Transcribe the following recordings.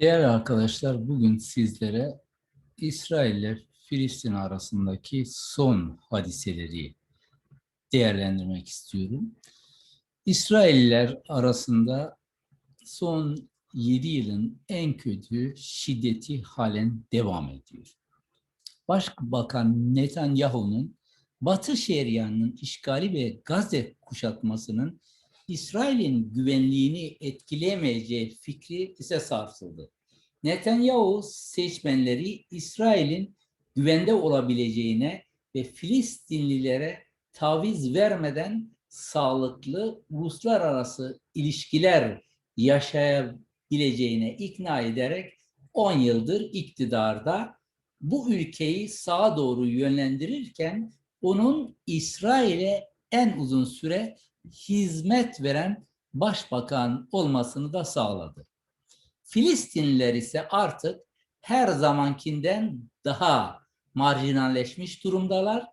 Değerli arkadaşlar, bugün sizlere İsrail ile Filistin arasındaki son hadiseleri değerlendirmek istiyorum. İsrailler arasında son 7 yılın en kötü şiddeti halen devam ediyor. Başbakan Netanyahu'nun Batı Şeria'nın işgali ve Gazze kuşatmasının İsrail'in güvenliğini etkileyemeyeceği fikri ise sarsıldı. Netanyahu seçmenleri İsrail'in güvende olabileceğine ve Filistinlilere taviz vermeden sağlıklı uluslararası ilişkiler yaşayabileceğine ikna ederek 10 yıldır iktidarda bu ülkeyi sağa doğru yönlendirirken onun İsrail'e en uzun süre hizmet veren başbakan olmasını da sağladı. Filistinliler ise artık her zamankinden daha marjinalleşmiş durumdalar.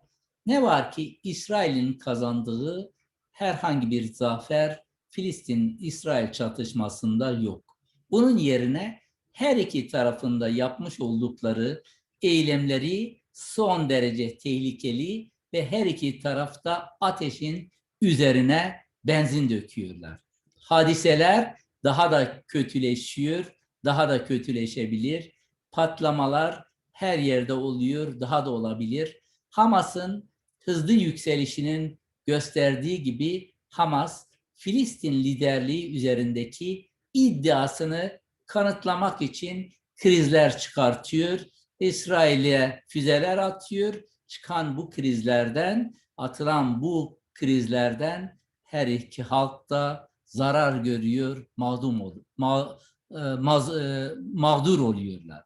Ne var ki İsrail'in kazandığı herhangi bir zafer Filistin-İsrail çatışmasında yok. Bunun yerine her iki tarafında yapmış oldukları eylemleri son derece tehlikeli ve her iki tarafta ateşin üzerine benzin döküyorlar. Hadiseler daha da kötüleşiyor, daha da kötüleşebilir. Patlamalar her yerde oluyor, daha da olabilir. Hamas'ın hızlı yükselişinin gösterdiği gibi Hamas, Filistin liderliği üzerindeki iddiasını kanıtlamak için krizler çıkartıyor. İsrail'e füzeler atıyor. Çıkan bu krizlerden, atılan bu krizlerden her iki halk da zarar görüyor, mağdum ol, ma, e, maz, e, mağdur oluyorlar.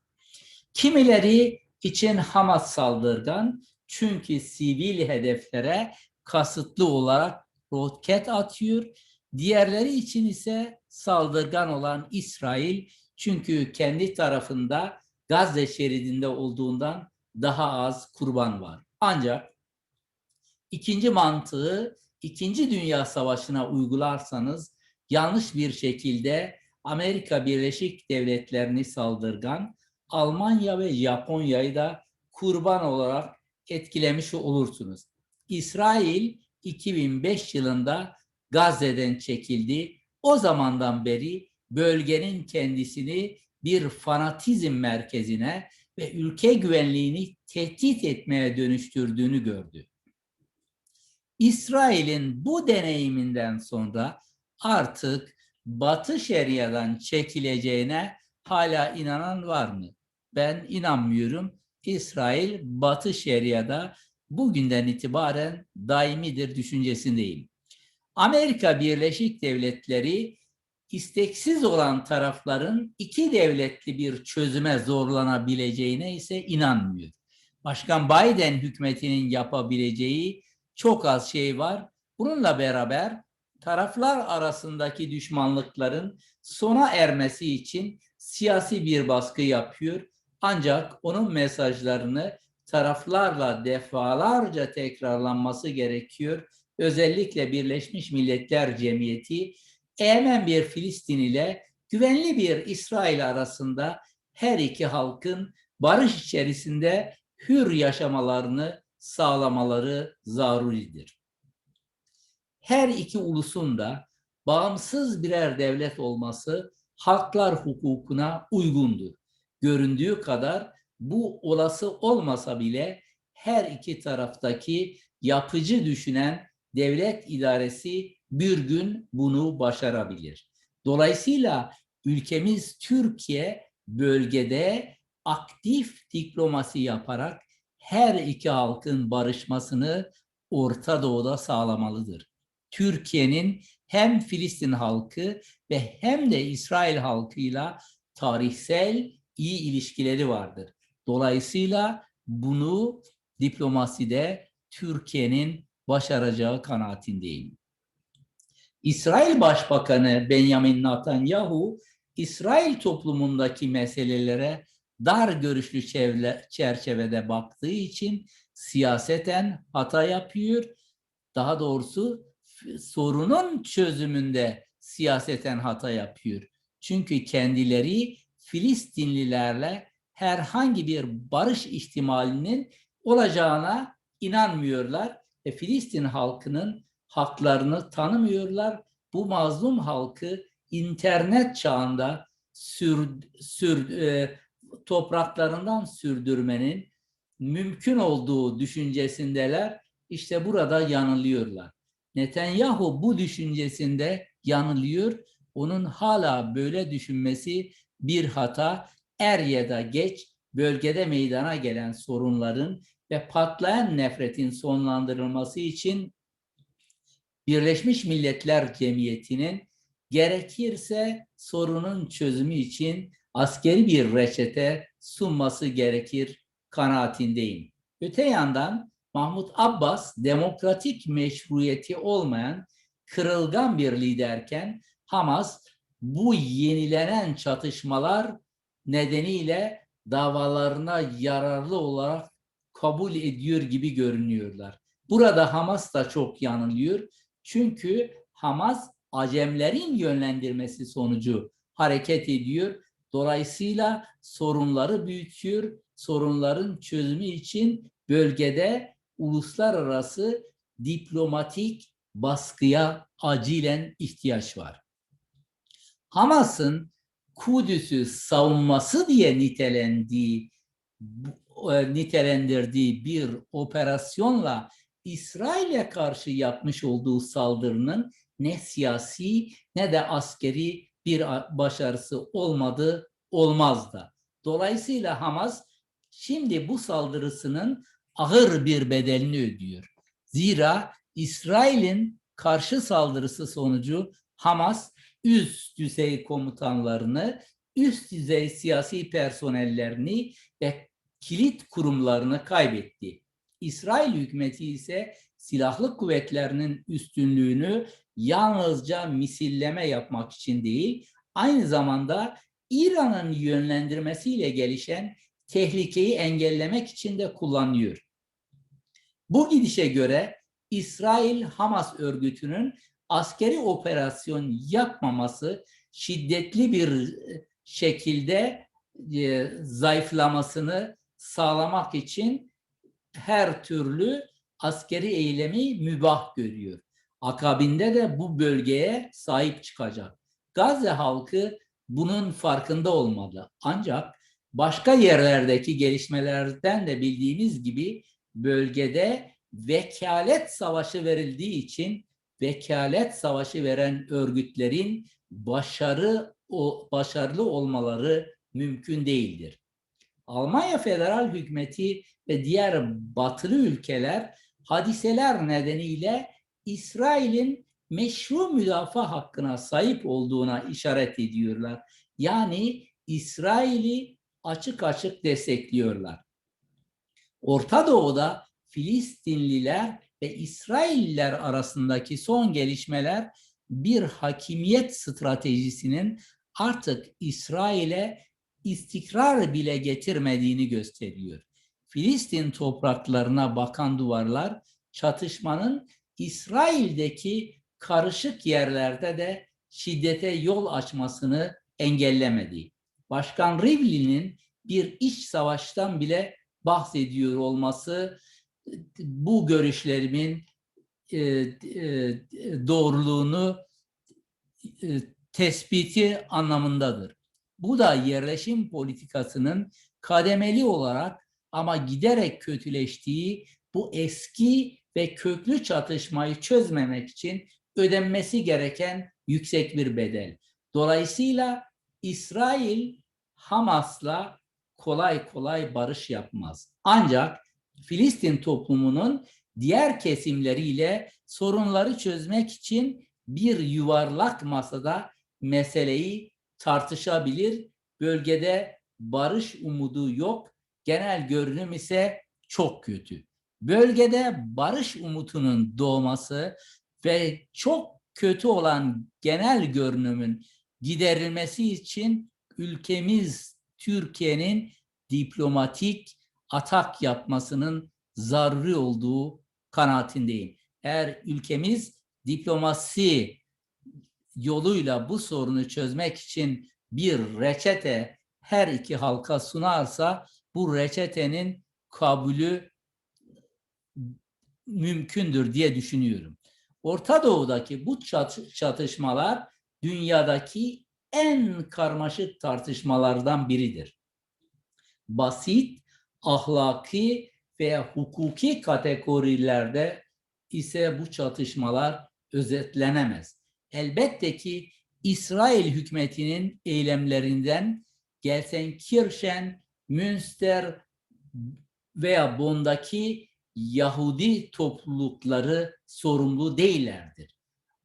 Kimileri için Hamas saldırgan çünkü sivil hedeflere kasıtlı olarak roket atıyor. Diğerleri için ise saldırgan olan İsrail çünkü kendi tarafında Gazze şeridinde olduğundan daha az kurban var. Ancak ikinci mantığı İkinci Dünya Savaşı'na uygularsanız yanlış bir şekilde Amerika Birleşik Devletleri'ni saldırgan, Almanya ve Japonya'yı da kurban olarak etkilemiş olursunuz. İsrail 2005 yılında Gazze'den çekildi. O zamandan beri bölgenin kendisini bir fanatizm merkezine ve ülke güvenliğini tehdit etmeye dönüştürdüğünü gördü. İsrail'in bu deneyiminden sonra artık Batı Şeria'dan çekileceğine hala inanan var mı? Ben inanmıyorum. İsrail Batı Şeria'da bugünden itibaren daimidir düşüncesindeyim. Amerika Birleşik Devletleri isteksiz olan tarafların iki devletli bir çözüme zorlanabileceğine ise inanmıyor. Başkan Biden hükümetinin yapabileceği çok az şey var. Bununla beraber taraflar arasındaki düşmanlıkların sona ermesi için siyasi bir baskı yapıyor. Ancak onun mesajlarını taraflarla defalarca tekrarlanması gerekiyor. Özellikle Birleşmiş Milletler Cemiyeti eğmen bir Filistin ile güvenli bir İsrail arasında her iki halkın barış içerisinde hür yaşamalarını sağlamaları zaruridir. Her iki ulusun da bağımsız birer devlet olması haklar hukukuna uygundur. Göründüğü kadar bu olası olmasa bile her iki taraftaki yapıcı düşünen devlet idaresi bir gün bunu başarabilir. Dolayısıyla ülkemiz Türkiye bölgede aktif diplomasi yaparak her iki halkın barışmasını Orta Doğu'da sağlamalıdır. Türkiye'nin hem Filistin halkı ve hem de İsrail halkıyla tarihsel iyi ilişkileri vardır. Dolayısıyla bunu diplomaside Türkiye'nin başaracağı kanaatindeyim. İsrail Başbakanı Benjamin Netanyahu, İsrail toplumundaki meselelere dar görüşlü çerçevede baktığı için siyaseten hata yapıyor. Daha doğrusu sorunun çözümünde siyaseten hata yapıyor. Çünkü kendileri Filistinlilerle herhangi bir barış ihtimalinin olacağına inanmıyorlar ve Filistin halkının haklarını tanımıyorlar. Bu mazlum halkı internet çağında sür, sür, e, topraklarından sürdürmenin mümkün olduğu düşüncesindeler. İşte burada yanılıyorlar. Netanyahu bu düşüncesinde yanılıyor. Onun hala böyle düşünmesi bir hata. Er ya da geç bölgede meydana gelen sorunların ve patlayan nefretin sonlandırılması için Birleşmiş Milletler Cemiyeti'nin gerekirse sorunun çözümü için askeri bir reçete sunması gerekir kanaatindeyim. Öte yandan Mahmut Abbas demokratik meşruiyeti olmayan kırılgan bir liderken Hamas bu yenilenen çatışmalar nedeniyle davalarına yararlı olarak kabul ediyor gibi görünüyorlar. Burada Hamas da çok yanılıyor. Çünkü Hamas Acemlerin yönlendirmesi sonucu hareket ediyor. Dolayısıyla sorunları büyütüyor. Sorunların çözümü için bölgede uluslararası diplomatik baskıya acilen ihtiyaç var. Hamas'ın Kudüs'ü savunması diye nitelendiği e, nitelendirdiği bir operasyonla İsrail'e karşı yapmış olduğu saldırının ne siyasi ne de askeri bir başarısı olmadı, olmaz da. Dolayısıyla Hamas şimdi bu saldırısının ağır bir bedelini ödüyor. Zira İsrail'in karşı saldırısı sonucu Hamas üst düzey komutanlarını, üst düzey siyasi personellerini ve kilit kurumlarını kaybetti. İsrail hükümeti ise silahlı kuvvetlerinin üstünlüğünü yalnızca misilleme yapmak için değil, aynı zamanda İran'ın yönlendirmesiyle gelişen tehlikeyi engellemek için de kullanıyor. Bu gidişe göre İsrail Hamas örgütünün askeri operasyon yapmaması şiddetli bir şekilde e, zayıflamasını sağlamak için her türlü askeri eylemi mübah görüyor. Akabinde de bu bölgeye sahip çıkacak. Gazze halkı bunun farkında olmalı. Ancak başka yerlerdeki gelişmelerden de bildiğimiz gibi bölgede vekalet savaşı verildiği için vekalet savaşı veren örgütlerin başarı o başarılı olmaları mümkün değildir. Almanya federal hükümeti ve diğer batılı ülkeler hadiseler nedeniyle İsrail'in meşru müdafaa hakkına sahip olduğuna işaret ediyorlar. Yani İsrail'i açık açık destekliyorlar. Orta Doğu'da Filistinliler ve İsrailliler arasındaki son gelişmeler bir hakimiyet stratejisinin artık İsrail'e istikrar bile getirmediğini gösteriyor. Filistin topraklarına bakan duvarlar çatışmanın İsrail'deki karışık yerlerde de şiddete yol açmasını engellemedi. Başkan Rivlin'in bir iç savaştan bile bahsediyor olması bu görüşlerimin e, e, doğruluğunu e, tespiti anlamındadır. Bu da yerleşim politikasının kademeli olarak ama giderek kötüleştiği bu eski ve köklü çatışmayı çözmemek için ödenmesi gereken yüksek bir bedel. Dolayısıyla İsrail Hamas'la kolay kolay barış yapmaz. Ancak Filistin toplumunun diğer kesimleriyle sorunları çözmek için bir yuvarlak masada meseleyi tartışabilir. Bölgede barış umudu yok. Genel görünüm ise çok kötü. Bölgede barış umutunun doğması ve çok kötü olan genel görünümün giderilmesi için ülkemiz Türkiye'nin diplomatik atak yapmasının zaruri olduğu kanaatindeyim. Eğer ülkemiz diplomasi yoluyla bu sorunu çözmek için bir reçete her iki halka sunarsa bu reçetenin kabulü mümkündür diye düşünüyorum. Orta Doğu'daki bu çat- çatışmalar dünyadaki en karmaşık tartışmalardan biridir. Basit, ahlaki ve hukuki kategorilerde ise bu çatışmalar özetlenemez. Elbette ki İsrail hükümetinin eylemlerinden Gelsenkirchen, Münster veya Bonn'daki Yahudi toplulukları sorumlu değillerdir.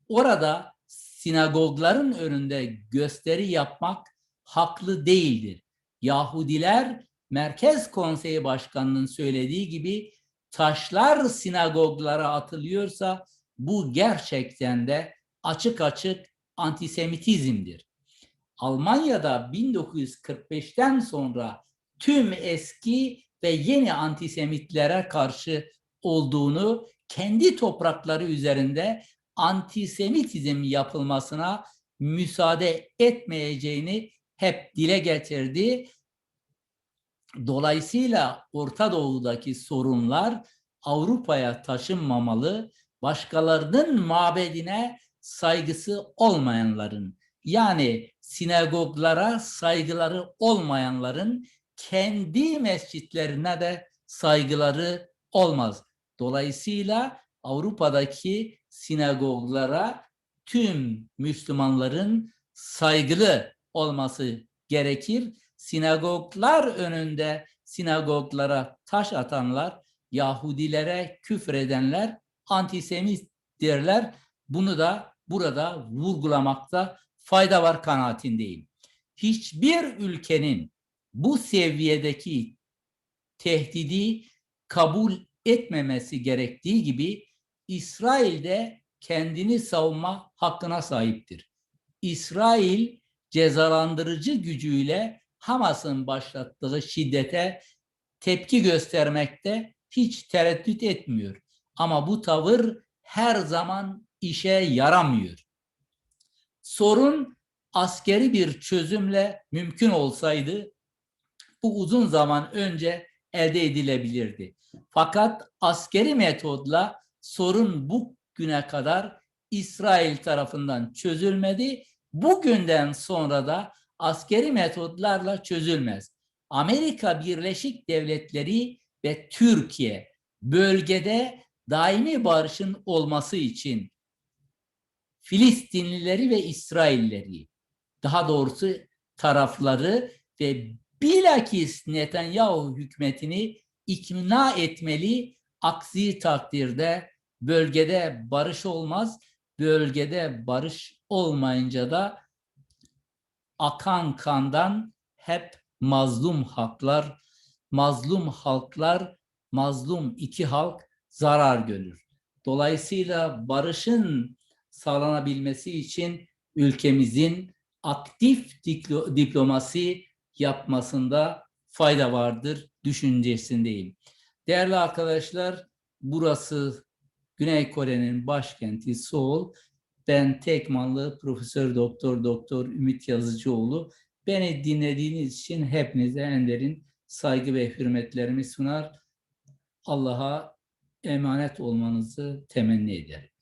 Orada sinagogların önünde gösteri yapmak haklı değildir. Yahudiler Merkez Konseyi Başkanı'nın söylediği gibi taşlar sinagoglara atılıyorsa bu gerçekten de açık açık antisemitizmdir. Almanya'da 1945'ten sonra tüm eski ve yeni antisemitlere karşı olduğunu kendi toprakları üzerinde antisemitizm yapılmasına müsaade etmeyeceğini hep dile getirdi. Dolayısıyla Orta Doğu'daki sorunlar Avrupa'ya taşınmamalı, başkalarının mabedine saygısı olmayanların yani sinagoglara saygıları olmayanların kendi mescitlerine de saygıları olmaz. Dolayısıyla Avrupa'daki sinagoglara tüm Müslümanların saygılı olması gerekir. Sinagoglar önünde sinagoglara taş atanlar, Yahudilere küfredenler antisemittirler. Bunu da burada vurgulamakta fayda var kanaatindeyim. Hiçbir ülkenin bu seviyedeki tehdidi kabul etmemesi gerektiği gibi İsrail de kendini savunma hakkına sahiptir. İsrail cezalandırıcı gücüyle Hamas'ın başlattığı şiddete tepki göstermekte hiç tereddüt etmiyor. Ama bu tavır her zaman işe yaramıyor. Sorun askeri bir çözümle mümkün olsaydı bu uzun zaman önce elde edilebilirdi. Fakat askeri metodla sorun bugüne kadar İsrail tarafından çözülmedi. Bugünden sonra da askeri metodlarla çözülmez. Amerika Birleşik Devletleri ve Türkiye bölgede daimi barışın olması için Filistinlileri ve İsrailleri daha doğrusu tarafları ve bilakis Netanyahu hükümetini ikna etmeli. Aksi takdirde bölgede barış olmaz. Bölgede barış olmayınca da akan kandan hep mazlum haklar, mazlum halklar, mazlum iki halk zarar görür. Dolayısıyla barışın sağlanabilmesi için ülkemizin aktif diplo- diplomasi yapmasında fayda vardır düşüncesindeyim. Değerli arkadaşlar, burası Güney Kore'nin başkenti Seoul. Ben Tekmanlı Profesör Doktor Doktor Ümit Yazıcıoğlu. Beni dinlediğiniz için hepinize en derin saygı ve hürmetlerimi sunar. Allah'a emanet olmanızı temenni ederim.